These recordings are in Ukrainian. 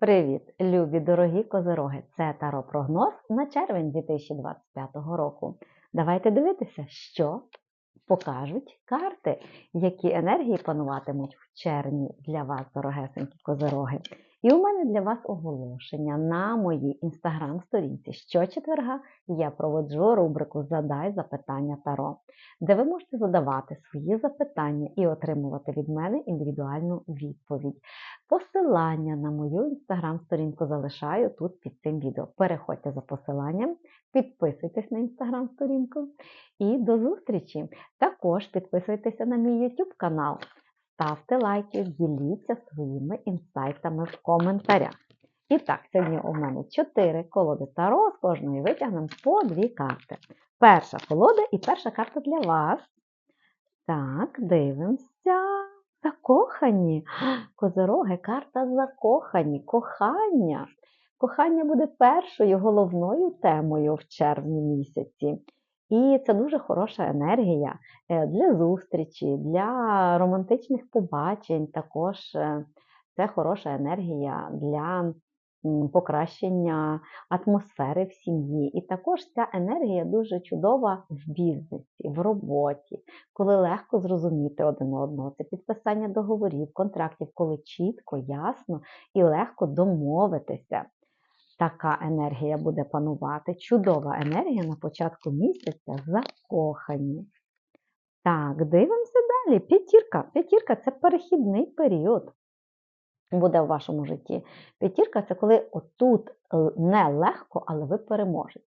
Привіт, любі дорогі козироги! Це таро прогноз на червень 2025 року. Давайте дивитися, що покажуть карти, які енергії пануватимуть в червні для вас, дорогесенькі козироги. І у мене для вас оголошення на моїй інстаграм-сторінці. Щочетверга я проводжу рубрику Задай запитання Таро, де ви можете задавати свої запитання і отримувати від мене індивідуальну відповідь. Посилання на мою інстаграм-сторінку залишаю тут під цим відео. Переходьте за посиланням, підписуйтесь на інстаграм-сторінку і до зустрічі! Також підписуйтеся на мій YouTube канал. Ставте лайки, діліться своїми інсайтами в коментарях. І так, сьогодні у мене 4 колоди Таро, з кожної витягнемо по 2 карти. Перша колода і перша карта для вас. Так, дивимося. Закохані. Козороги, карта закохані, кохання. Кохання буде першою головною темою в червні місяці. І це дуже хороша енергія е, для зустрічі, для романтичних побачень. Також е, це хороша енергія для покращення атмосфери в сім'ї. І також ця енергія дуже чудова в бізнесі, в роботі, коли легко зрозуміти один одного. Це підписання договорів, контрактів, коли чітко, ясно і легко домовитися така енергія буде панувати. Чудова енергія на початку місяця закохані. Так, дивимося далі. П'ятірка. П'ятірка це перехідний період. Буде в вашому житті. П'ятірка це коли отут е, не легко, але ви переможете.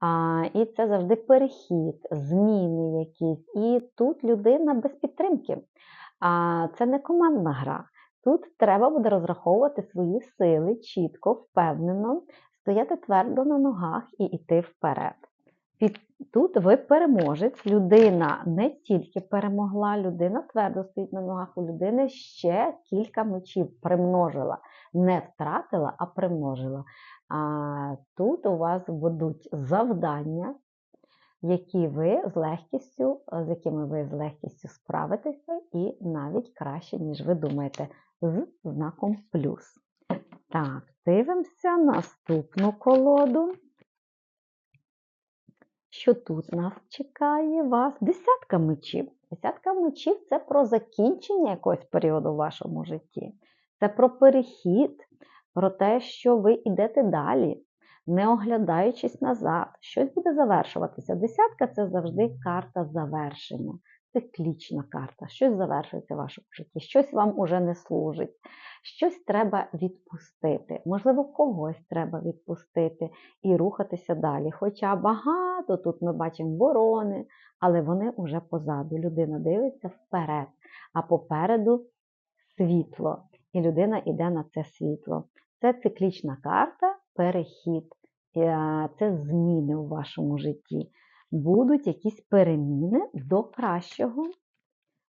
А, І це завжди перехід, зміни якісь. І тут людина без підтримки. А, Це не командна гра. Тут треба буде розраховувати свої сили чітко, впевнено, стояти твердо на ногах і йти вперед. Тут ви переможець, людина не тільки перемогла, людина твердо стоїть на ногах, у людини ще кілька мечів примножила. Не втратила, а примножила. А Тут у вас будуть завдання, які ви з легкістю, з якими ви з легкістю справитеся, і навіть краще, ніж ви думаєте з знаком плюс. Так, дивимося наступну колоду. Що тут нас чекає вас? Десятка мечів. Десятка мечів це про закінчення якогось періоду в вашому житті. Це про перехід, про те, що ви йдете далі, не оглядаючись назад. Щось буде завершуватися. Десятка це завжди карта завершення циклічна карта, щось завершується в вашому житті, щось вам уже не служить, щось треба відпустити. Можливо, когось треба відпустити і рухатися далі. Хоча багато тут ми бачимо ворони, але вони вже позаду. Людина дивиться вперед, а попереду світло. І людина йде на це світло. Це циклічна карта, перехід, е, це зміни у вашому житті будуть якісь переміни до кращого.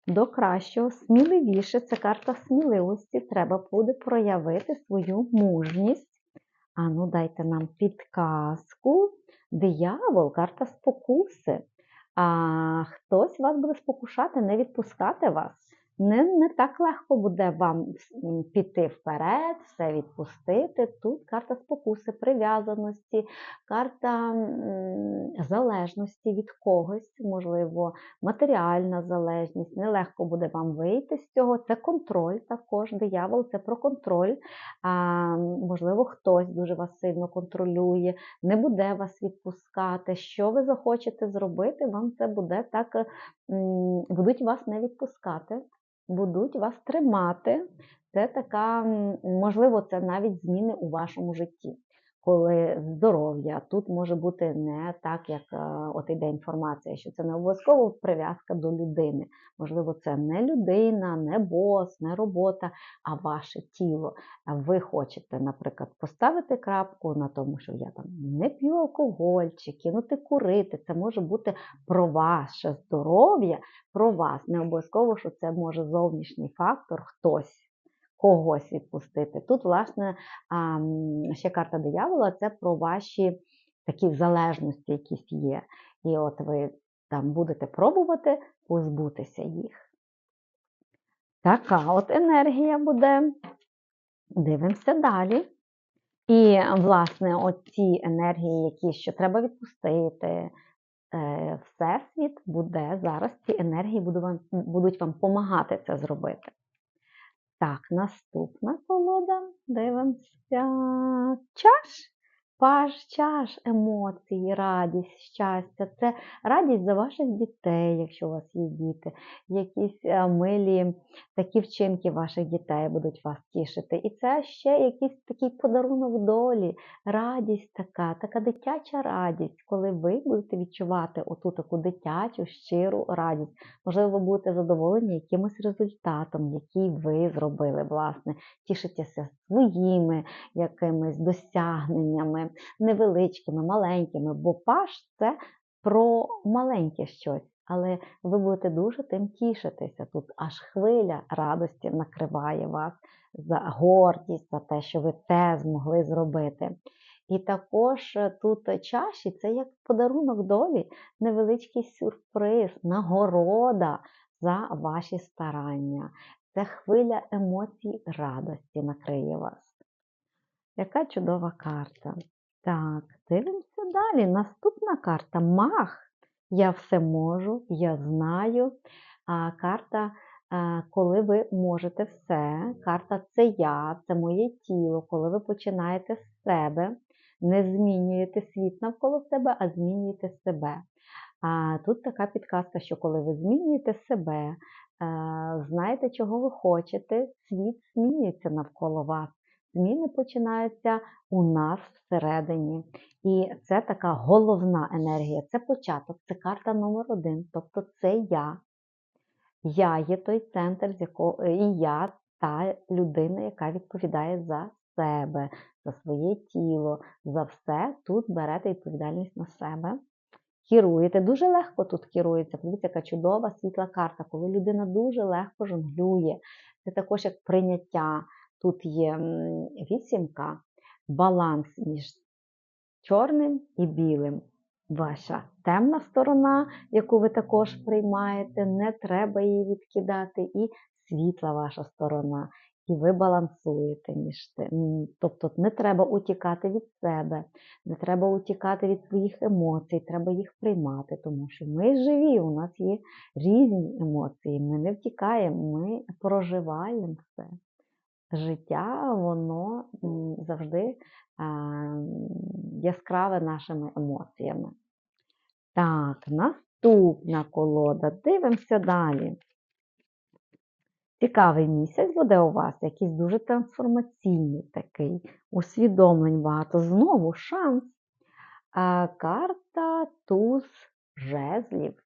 До кращого, сміливіше, це карта сміливості, треба буде проявити свою мужність. А ну, дайте нам підказку. Диявол, карта спокуси. А хтось вас буде спокушати, не відпускати вас не не так легко буде вам піти вперед, все відпустити. Тут карта спокуси, прив'язаності, карта залежності від когось, можливо, матеріальна залежність. Нелегко буде вам вийти з цього. Це контроль також. Диявол це про контроль. А, Можливо, хтось дуже вас сильно контролює, не буде вас відпускати. Що ви захочете зробити, вам це буде так, будуть вас не відпускати будуть вас тримати. Це така, можливо, це навіть зміни у вашому житті коли здоров'я. Тут може бути не так, як е, от іде інформація, що це не обов'язково прив'язка до людини. Можливо, це не людина, не бос, не робота, а ваше тіло. Ви хочете, наприклад, поставити крапку на тому, що я там не п'ю алкоголь чи кинути курити. Це може бути про ваше здоров'я, про вас. Не обов'язково, що це може зовнішній фактор, хтось когось відпустити. Тут, власне, ще карта диявола це про ваші такі залежності, якісь є. І от ви там будете пробувати позбутися їх. Така от енергія буде. Дивимося далі. І, власне, оці енергії, які що треба відпустити, е, Всесвіт буде зараз ці енергії будуть вам допомагати це зробити. Так, наступна колода. Дивимося. Чаш. Паж чаш, емоції, радість, щастя. Це радість за ваших дітей, якщо у вас є діти. Якісь е, милі такі вчинки ваших дітей будуть вас тішити. І це ще якийсь такий подарунок долі, радість така, така дитяча радість, коли ви будете відчувати оту таку дитячу, щиру радість. Можливо, ви будете задоволені якимось результатом, який ви зробили, власне, тішитеся своїми якимись досягненнями, невеличкими, маленькими, бо паш це про маленьке щось. Але ви будете дуже тим тішитися. Тут аж хвиля радості накриває вас за гордість, за те, що ви це змогли зробити. І також е, тут чаші це як подарунок долі, невеличкий сюрприз, нагорода за ваші старання. Це хвиля емоцій радості накриє вас. Яка чудова карта. Так, дивимося далі. Наступна карта Мах. Я все можу, я знаю. А карта, коли ви можете все. Карта це я, це моє тіло. Коли ви починаєте з себе, не змінюєте світ навколо себе, а змінюєте себе. А тут така підказка, що коли ви змінюєте себе, знаєте, чого ви хочете, світ змінюється навколо вас. Зміни починаються у нас всередині. І це така головна енергія, це початок, це карта номер один. Тобто це я. Я є той центр, з якого і я та людина, яка відповідає за себе, за своє тіло, за все. Тут берете відповідальність на себе. Керуєте, дуже легко тут керується. Подивіться, яка чудова світла карта, коли людина дуже легко жонглює. Це також як прийняття. Тут є вісімка, баланс між чорним і білим. Ваша темна сторона, яку ви також приймаєте, не треба її відкидати, і світла ваша сторона. І ви балансуєте між тим. Тобто не треба утікати від себе, не треба утікати від своїх емоцій, треба їх приймати, тому що ми живі, у нас є різні емоції, ми не втікаємо, ми проживаємо все. Життя, воно завжди яскраве нашими емоціями. Так, наступна колода. Дивимося далі. Цікавий місяць буде у вас, якийсь дуже трансформаційний такий, усвідомлень багато. Знову шанс. А карта туз жезлів.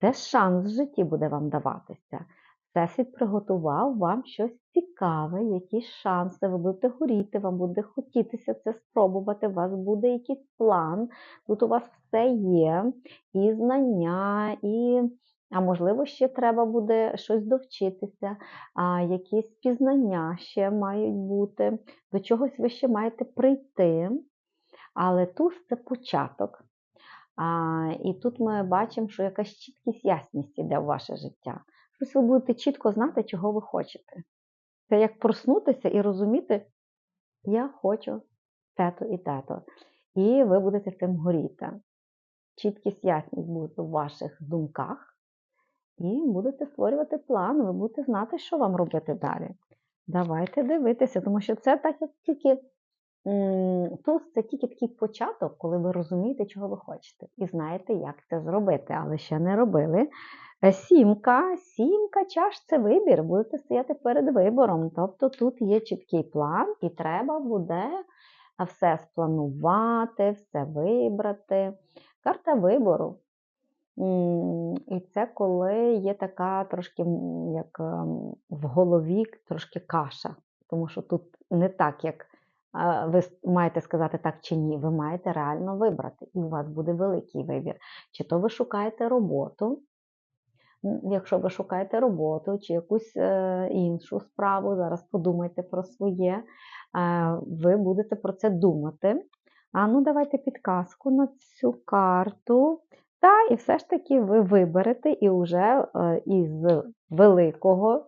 Це шанс в житті буде вам даватися. Всесвіт приготував вам щось цікаве, якісь шанси, ви будете горіти, вам буде хотітися це спробувати, у вас буде якийсь план. Тут у вас все є, і знання, і, а можливо, ще треба буде щось довчитися, а якісь пізнання ще мають бути, до чогось ви ще маєте прийти. Але туз це початок. А, і тут ми бачимо, що якась чіткість, ясність іде в ваше життя. Щось ви будете чітко знати, чого ви хочете. Це як проснутися і розуміти, я хочу те-то і те-то. І ви будете цим горіти. Чіткість, ясність буде в ваших думках, і будете створювати план, ви будете знати, що вам робити далі. Давайте дивитися, тому що це так, як тільки туз це тільки такий початок, коли ви розумієте, чого ви хочете, і знаєте, як це зробити, але ще не робили. Е, Сімка, сімка чаш це вибір, будете стояти перед вибором. Тобто тут є чіткий план, і треба буде все спланувати, все вибрати. Карта вибору. І це коли є така трошки як ем, в голові трошки каша, тому що тут не так, як ви маєте сказати так чи ні, ви маєте реально вибрати, і у вас буде великий вибір. Чи то ви шукаєте роботу, Якщо ви шукаєте роботу чи якусь е, іншу справу, зараз подумайте про своє, е, ви будете про це думати. А ну, давайте підказку на цю карту. Та, і все ж таки ви виберете, і вже е, із великого,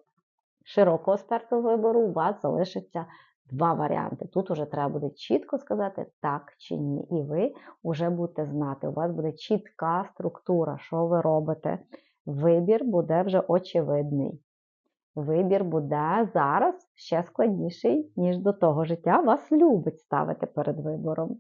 широкого спектру вибору у вас залишиться два варіанти. Тут уже треба буде чітко сказати так чи ні. І ви вже будете знати, у вас буде чітка структура, що ви робите. Вибір буде вже очевидний. Вибір буде зараз ще складніший, ніж до того життя вас любить ставити перед вибором.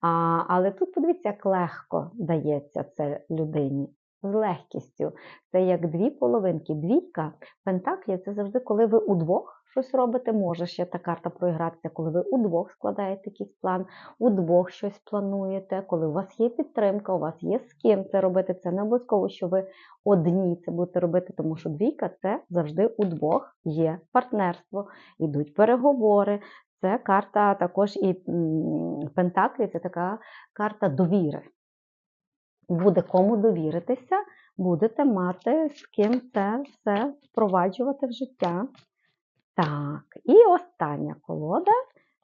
А, але тут подивіться, як легко дається це людині. З легкістю. Це як дві половинки. Двійка пентаклів це завжди, коли ви удвох щось робите, може ще та карта проігратися, коли ви удвох складаєте якийсь план, удвох щось плануєте, коли у вас є підтримка, у вас є з ким це робити. Це не обов'язково, що ви одні це будете робити, тому що двійка це завжди удвох є партнерство, йдуть переговори. Це карта також і Пентаклі це така карта довіри. Буде кому довіритися, будете мати з ким це все впроваджувати в життя. Так, і остання колода.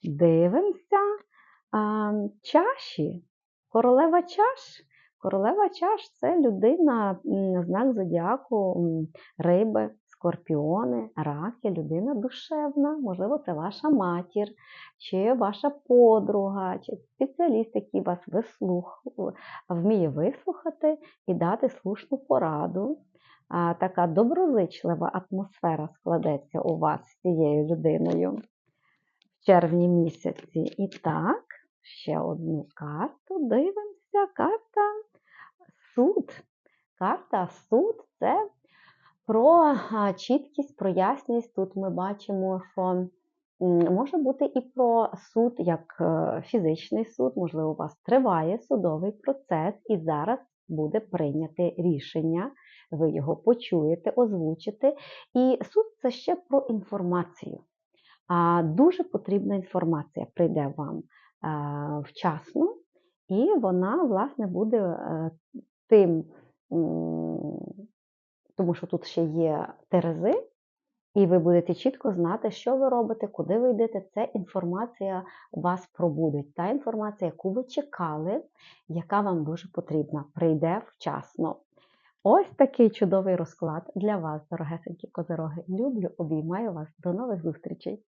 Дивимося. А, чаші. Королева чаш. Королева чаш це людина, знак зодіаку, риби, скорпіони, раки, людина душевна, можливо, це ваша матір, чи ваша подруга, чи спеціаліст, який вас вислух, вміє вислухати і дати слушну пораду. Така доброзичлива атмосфера складеться у вас з цією людиною в червні місяці. І так, ще одну карту. Дивимося. Карта суд. Карта суд це про чіткість, про ясність. Тут ми бачимо, що може бути і про суд як е, фізичний суд, можливо, у вас триває судовий процес, і зараз буде прийняте рішення. Ви його почуєте, озвучите. І суд це ще про інформацію. А дуже потрібна інформація прийде вам е, вчасно, і вона, власне, буде е, тим, тому що тут ще є терези, і ви будете чітко знати, що ви робите, куди ви йдете. Це інформація вас пробудить. Та інформація, яку ви чекали, яка вам дуже потрібна, прийде вчасно. Ось такий чудовий розклад для вас, дорогесенькі козероги. Люблю, обіймаю вас. До нових зустрічей!